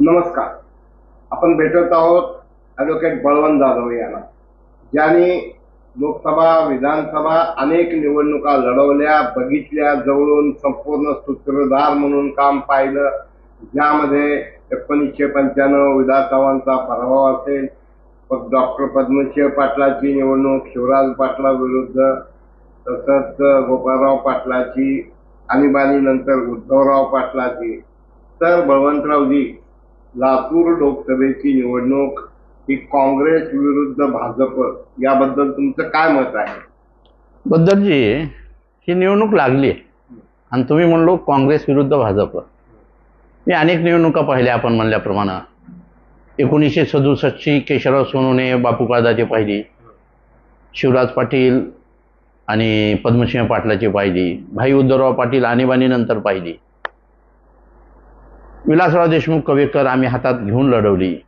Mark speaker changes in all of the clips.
Speaker 1: नमस्कार. आपण भेटत आहोत ॲडव्होकेट बळवंत जाधव यांना. ज्यांनी लोकसभा विधानसभा अनेक निवडणुका लढवल्या बघितल्या जवळून संपूर्ण सूत्रधार म्हणून काम पाहिलं. ज्यामध्ये एकोणीसशे पंच्याण्णव विधानसभांचा पराभव असेल मग डॉक्टर पद्मसिंह पाटलाची निवडणूक शिवराज पाटला विरुद्ध तसंच गोपाळराव पाटलाची आणीबाणीनंतर उद्धवराव पाटलाची. तर बळवंतरावजी लातूर लोकसभेची निवडणूक ही काँग्रेस विरुद्ध भाजप याबद्दल तुमचं काय मत आहे?
Speaker 2: बद्दलजी ही निवडणूक लागली आणि तुम्ही म्हणलो काँग्रेस विरुद्ध भाजप. मी अनेक निवडणुका पाहिल्या आपण म्हणल्याप्रमाणे. एकोणीसशे सदुसष्टची केशवराव सोनूने बापू काळदाची पाहिली शिवराज पाटील आणि पद्मसिंह पाटलाची पाहिली भाई उद्धवराव पाटील आणीबाणीनंतर पाहिली विलासराव देशमुख कवेकर आम्ही हातात घेऊन लढवली.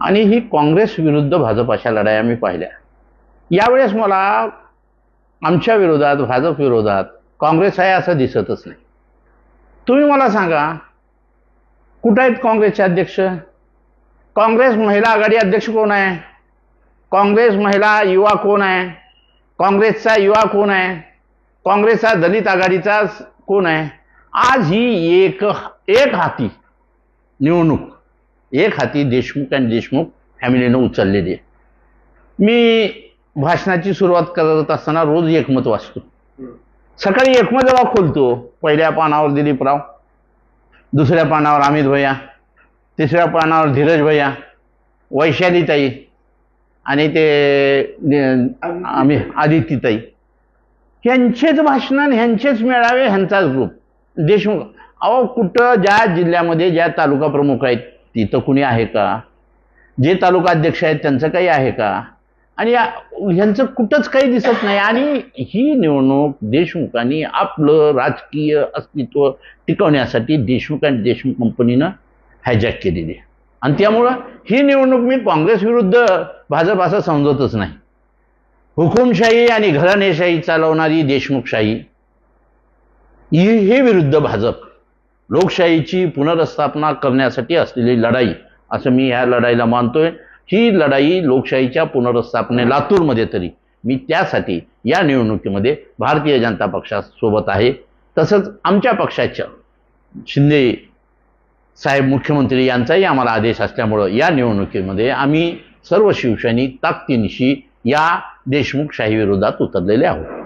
Speaker 2: आणि ही काँग्रेस विरुद्ध भाजप अशा लढाई आम्ही पाहिल्या. यावेळेस मला आमच्या विरोधात भाजप विरोधात काँग्रेस आहे असं दिसतच नाही. तुम्ही मला सांगा कुठं आहेत काँग्रेसचे अध्यक्ष? काँग्रेस महिला आघाडी अध्यक्ष कोण आहे? काँग्रेस महिला युवा कोण आहे? काँग्रेसचा युवा कोण आहे? काँग्रेसचा दलित आघाडीचा कोण आहे? आज ही एक एक हाती निवडणूक एक हाती देशमुख आणि देशमुख फॅमिलीनं उचललेली आहे. मी भाषणाची सुरुवात करत असताना रोज एकमत वाचतो. सकाळी एकमत जेव्हा खोलतो पहिल्या पानावर दिलीपराव दुसऱ्या पानावर अमित भैया तिसऱ्या पानावर धीरज भैया वैशालीताई आणि ते आम्ही आदित्यताई. ह्यांचेच भाषण ह्यांचेच मेळावे ह्यांचाच ग्रुप देशमुख. अहो कुठं ज्या जिल्ह्यामध्ये ज्या तालुका प्रमुख आहेत तिथं कुणी आहे का? जे तालुका अध्यक्ष आहेत त्यांचं काही आहे का? आणि ह्यांचं कुठंच काही दिसत नाही. आणि ही निवडणूक देशमुखांनी आपलं राजकीय अस्तित्व टिकवण्यासाठी देशमुख आणि देशमुख कंपनीनं हायजॅक केलेली आहे. आणि त्यामुळं ही निवडणूक मी काँग्रेस विरुद्ध भाजप असं समजतच नाही. हुकुमशाही आणि घराणेशाही चालवणारी देशमुखशाही ई हे विरुद्ध भाजप लोकशाहीची पुनर्स्थापना करण्यासाठी असलेली लढाई असं मी ह्या लढाईला मानतोय. ही लढाई लोकशाहीच्या पुनर्स्थापने लातूरमध्ये तरी मी त्यासाठी या निवडणुकीमध्ये भारतीय जनता पक्षासोबत आहे. तसंच आमच्या पक्षाच्या शिंदे साहेब मुख्यमंत्री यांचाही आम्हाला आदेश असल्यामुळं या निवडणुकीमध्ये आम्ही सर्व शिवसैनिक ताकदीनिशी या देशमुखशाही विरोधात उतरलेले आहोत.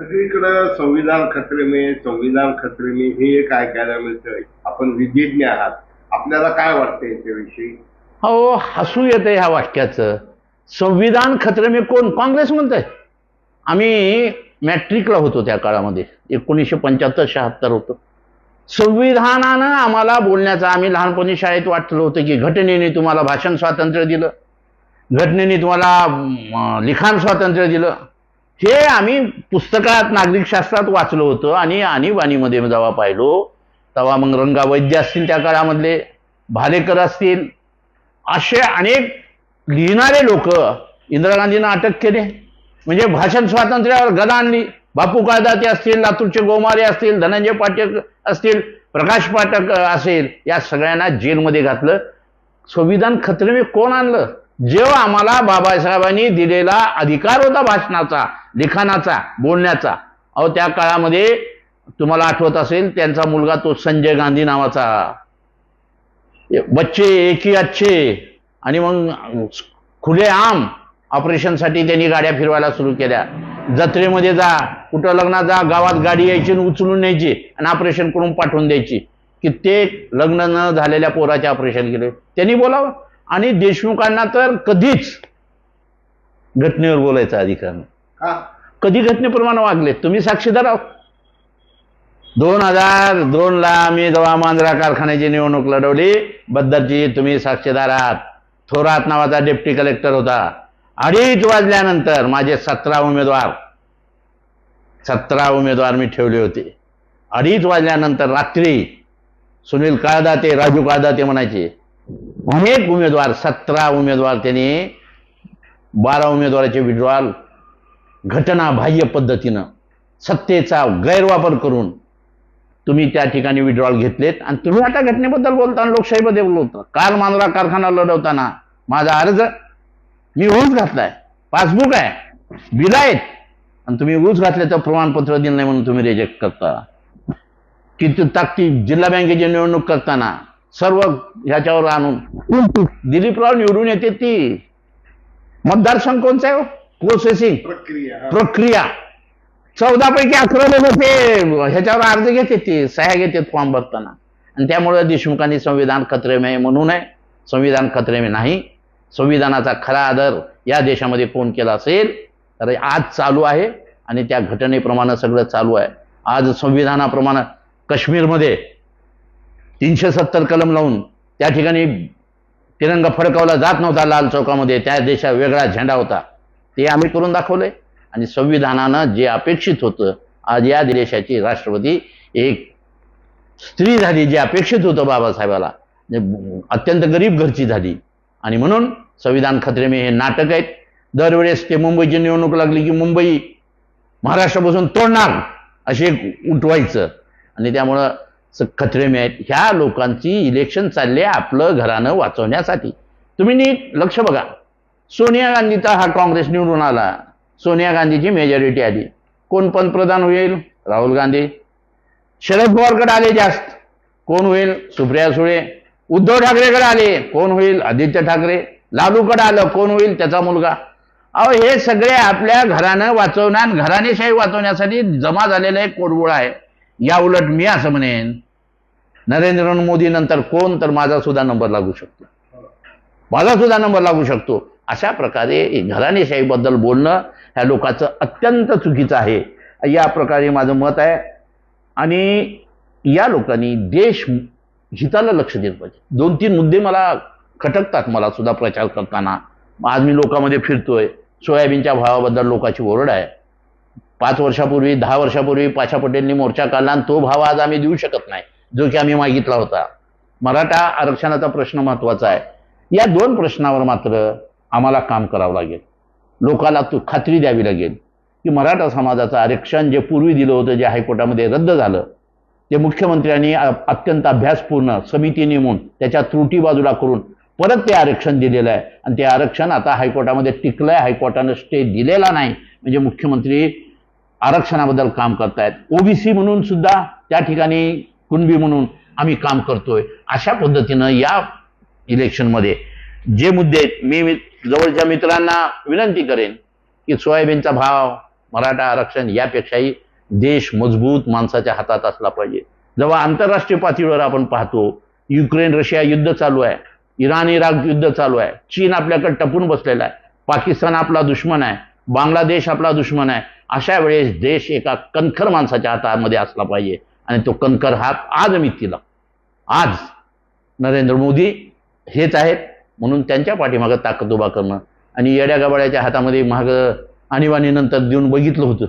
Speaker 1: सगळीकडं संविधान खत्रेमे संविधान खत्रेमे हे एक ऐकायला मिळतंय. आपण विधिज्ञ आहात. आपल्याला काय वाटतं याच्याविषयी?
Speaker 2: हो हसू येते ह्या वाक्याचं. संविधान खत्रेमे कोण? काँग्रेस म्हणतंय. आम्ही मॅट्रिकला होतो त्या काळामध्ये. एकोणीसशे पंच्याहत्तर शहात्तर होतो. संविधानानं आम्हाला बोलण्याचं आम्ही लहानपणी शाळेत वाटलं होतं की घटनेने तुम्हाला भाषण स्वातंत्र्य दिलं. घटनेने तुम्हाला लिखाण स्वातंत्र्य दिलं. हे आम्ही पुस्तकात नागरिक शास्त्रात वाचलं होतं आणि आणीबाणीमध्ये जेव्हा पाहिलो तेव्हा मग रंगा वैद्य असतील त्या काळामधले भालेकर असतील असे अनेक लिहिणारे लोक इंदिरा गांधींना अटक केले. म्हणजे भाषण स्वातंत्र्यावर गदा आणली. बापू काळदाते असतील लातूरचे गोमारे असतील धनंजय पाटक असतील प्रकाश पाठक असेल या सगळ्यांना जेलमध्ये घातलं. संविधान खतरे कोण आणलं? जेव्हा आम्हाला बाबासाहेबांनी दिलेला अधिकार होता भाषणाचा लिखाणाचा बोलण्याचा अहो त्या काळामध्ये तुम्हाला आठवत असेल त्यांचा मुलगा तो संजय गांधी नावाचा. बच्चे एकी अच्छे. आणि मग खुले आम ऑपरेशनसाठी त्यांनी गाड्या फिरवायला सुरू केल्या. जत्रेमध्ये जा कुठं लग्नात जा गावात गाडी यायची आणि उचलून न्यायची आणि ऑपरेशन करून पाठवून द्यायची. कित्येक लग्न न झालेल्या पोराचे ऑपरेशन केले. त्यांनी बोलावं. आणि देशमुखांना तर कधीच घटनेवर बोलायचा अधिकार नाही. कधी घटनेप्रमाणे वागले तुम्ही साक्षीदार आहोत. दोन हजार दोन ला मी जेव्हा मांजरा कारखान्याची निवडणूक लढवली. बद्दरची तुम्ही साक्षीदार आहात. थोरात नावाचा डेप्टी कलेक्टर होता. अडीच वाजल्यानंतर माझे सतरा उमेदवार सतरा उमेदवार मी ठेवले होते. अडीच वाजल्यानंतर रात्री सुनील काळदाते राजू काळदाते म्हणायचे अनेक उमेदवार सतरा उमेदवार त्याने बारा उमेदवाराचे विड्रॉल घटना बाह्य पद्धतीनं सत्तेचा गैरवापर करून तुम्ही त्या ठिकाणी विड्रॉल घेतलेत. आणि तुम्ही आता घटनेबद्दल बोलताना लोकशाहीबद्दल बोलता काल मांजरा कारखाना लढवताना माझा अर्ज मी ऊस घातलाय. पासबुक आहे. बिल आहेत. आणि तुम्ही ऊस घातल्याचं प्रमाणपत्र दिलं नाही म्हणून तुम्ही रिजेक्ट करता. किती ताकती जिल्हा बँकेची निवडणूक करताना सर्व ह्याच्यावर आणून. दिलीपराव निवडून येते ती. मतदारसंघ कोणचा आहे हो? प्रोसेसिंग
Speaker 1: प्रक्रिया.
Speaker 2: प्रक्रिया. चौदा पैकी अकरा लोक ते ह्याच्यावर अर्ज घेते ते सह्या घेतात फॉर्म भरताना. आणि त्यामुळे देशमुखांनी संविधान खतरे में म्हणू नये. संविधान खतरे में नाही. संविधानाचा खरा आदर या देशामध्ये कोण केला असेल तर आज चालू आहे आणि त्या घटनेप्रमाणे सगळं चालू आहे. आज संविधानाप्रमाणे काश्मीरमध्ये तीनशे सत्तर कलम लावून त्या ठिकाणी तिरंगा फडकावला जात नव्हता लाल चौकामध्ये. त्या देशात वेगळा झेंडा होता. ते आम्ही करून दाखवले. आणि संविधानानं जे अपेक्षित होतं आज या देशाची राष्ट्रपती एक स्त्री झाली जे अपेक्षित होतं बाबासाहेबाला. अत्यंत गरीब घरची झाली. आणि म्हणून संविधान खत्रेमे हे नाटक आहेत. दरवेळेस ते मुंबईची निवडणूक लागली की मुंबई महाराष्ट्रापासून तोडणार असे एक उठवायचं. आणि त्यामुळं खत्रे आहेत ह्या लोकांची इलेक्शन चालले आपलं घरानं वाचवण्यासाठी. तुम्ही नीट लक्ष बघा. सोनिया गांधीचा हा काँग्रेस निवडून आला. सोनिया गांधीची मेजॉरिटी आली. कोण पंतप्रधान होईल? राहुल गांधी. शरद पवारकडे आले जास्त. कोण होईल? सुप्रिया सुळे. उद्धव ठाकरेकडे आले. कोण होईल? आदित्य ठाकरे. लालूकडे आलं. कोण होईल? त्याचा मुलगा. अहो हे सगळे आपल्या घरानं वाचवणार घराणेशाही वाचवण्यासाठी जमा झालेलं एक कोडबोळ आहे. या उलट मी असं म्हणेन नरेंद्र मोदी नंतर कोण तर माझा सुद्धा नंबर लागू शकतो. माझा सुद्धा नंबर लागू शकतो. अशा प्रकारे घराणेशाहीबद्दल बोलणं ह्या लोकांचं अत्यंत चुकीचं आहे. या प्रकारे माझं मत आहे. आणि या लोकांनी देश हिताला लक्ष दिलं पाहिजे. दोन तीन मुद्दे मला खटकतात मला सुद्धा प्रचार करताना. आज मी लोकांमध्ये फिरतोय. सोयाबीनच्या भावाबद्दल लोकांची ओरड आहे. पाच वर्षापूर्वी दहा वर्षापूर्वी पाशा पटेलनी मोर्चा काढला आणि तो भाव आज आम्ही देऊ शकत नाही जो की आम्ही मागितला होता. मराठा आरक्षणाचा प्रश्न महत्त्वाचा आहे. या दोन प्रश्नावर मात्र आम्हाला काम करावं लागेल. लोकाला तू खात्री द्यावी लागेल की मराठा समाजाचं आरक्षण जे पूर्वी दिलं होतं जे हायकोर्टामध्ये रद्द झालं ते मुख्यमंत्र्यांनी अत्यंत अभ्यासपूर्ण समिती नेमून त्याच्या त्रुटी बाजूला करून परत ते आरक्षण दिलेलं आहे. आणि ते आरक्षण आता हायकोर्टामध्ये टिकलंय. हायकोर्टानं स्टे दिलेला नाही. म्हणजे मुख्यमंत्री आरक्षणाबद्दल काम करतायत. ओबीसी म्हणून सुद्धा त्या ठिकाणी कुणबी म्हणून आम्ही काम करतोय. अशा पद्धतीनं या इलेक्शनमध्ये जे मुद्दे आहेत, मी मी जवळच्या मित्रांना विनंती करेन की सोयाबीनचा भाव मराठा आरक्षण यापेक्षाही देश मजबूत माणसाच्या हातात असला पाहिजे. जेव्हा आंतरराष्ट्रीय पातळीवर आपण पाहतो युक्रेन रशिया युद्ध चालू आहे इराण इराक युद्ध चालू आहे चीन आपल्याकडे टपून बसलेला आहे पाकिस्तान आपला दुश्मन आहे बांगलादेश आपला दुश्मन आहे अशा वेळेस देश एका कणखर माणसाच्या हातामध्ये असला पाहिजे. आणि तो कणखर हात आज मी तिला आज नरेंद्र मोदी हेच आहेत म्हणून त्यांच्या पाठीमागं ताकद उभा करणं. आणि येड्या गबाड्याच्या हातामध्ये माग आणीबाणीनंतर देऊन बघितलं होतं.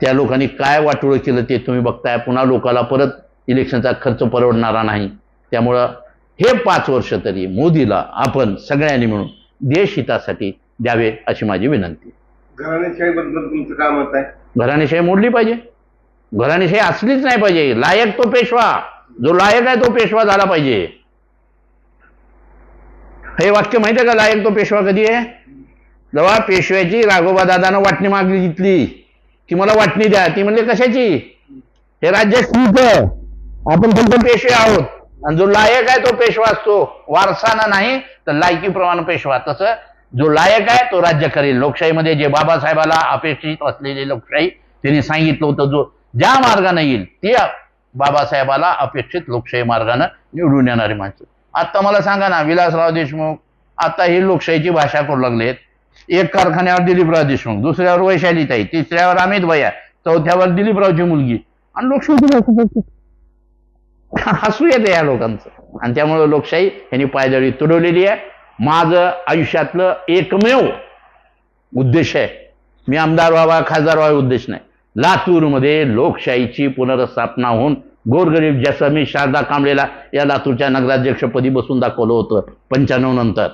Speaker 2: त्या लोकांनी काय वाटोळं केलं ते तुम्ही बघताय पुन्हा लोकाला परत इलेक्शनचा खर्च परवडणारा नाही. त्यामुळं हे पाच वर्ष तरी मोदीला आपण सगळ्यांनी मिळून देश हितासाठी द्यावे अशी माझी विनंती.
Speaker 1: घराणेशाहीबद्दल तुमचं काय मत आहे.
Speaker 2: घराणेशाही मोडली पाहिजे. घराणेशाही असलीच नाही पाहिजे. लायक तो पेशवा. जो लायक आहे तो पेशवा झाला पाहिजे. हे वाक्य माहिती आहे का? लायक तो पेशवा कधी आहे? जेव्हा पेशव्याची राघोबा दादानं वाटणी मागली घेतली की मला वाटणी द्या. ती म्हणले कशाची? हे राज्य स्थित आहे. आपण फक्त पेशवे आहोत. आणि जो लायक आहे तो पेशवा असतो. वारसाना नाही तर लायकीप्रमाणे पेशवा. तसं जो लायक आहे तो राज्य करेल. लोकशाहीमध्ये जे बाबासाहेबाला अपेक्षित असलेली लोकशाही त्यांनी सांगितलं होतं जो ज्या मार्गाने येईल ते बाबासाहेबाला अपेक्षित लोकशाही मार्गानं निवडून येणारी माणसं. आता मला सांगा ना विलासराव देशमुख आता ही लोकशाहीची भाषा करू लागलेत. एक कारखान्यावर दिलीपराव देशमुख दुसऱ्यावर वैशालीताई तिसऱ्यावर अमित भैया चौथ्यावर दिलीपरावची मुलगी आणि लोकशाही हसू येते या लोकांचं. आणि त्यामुळे लोकशाही यांनी पायदळी तुडवलेली आहे. माझं आयुष्यातलं एकमेव उद्देश आहे. मी आमदार व्हावा खासदार व्हावा उद्देश नाही. लातूरमध्ये लोकशाहीची पुनर्स्थापना होऊन गोरगरीब जसं मी शारदा कांबळेला या लातूरच्या नगराध्यक्षपदी बसून दाखवलं होतं पंच्याण्णव नंतर.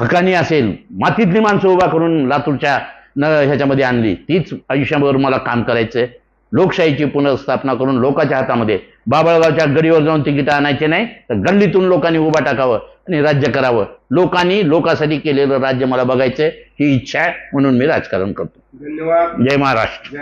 Speaker 2: हकानी असेल मातीतली माणसं उभा करून लातूरच्या न ह्याच्यामध्ये आणली. तीच आयुष्याबरोबर मला काम करायचंय. लोकशाहीची पुनर्स्थापना करून लोकांच्या हातामध्ये बाबळगावच्या गडीवर जाऊन तिकीट आणायचे नाही तर गल्लीतून लोकांनी उभा टाकावं आणि राज्य करावं. लोकांनी लोकांसाठी केलेलं राज्य मला बघायचं ही इच्छा आहे म्हणून मी राजकारण करतो.
Speaker 1: धन्यवाद.
Speaker 2: जय महाराष्ट्र.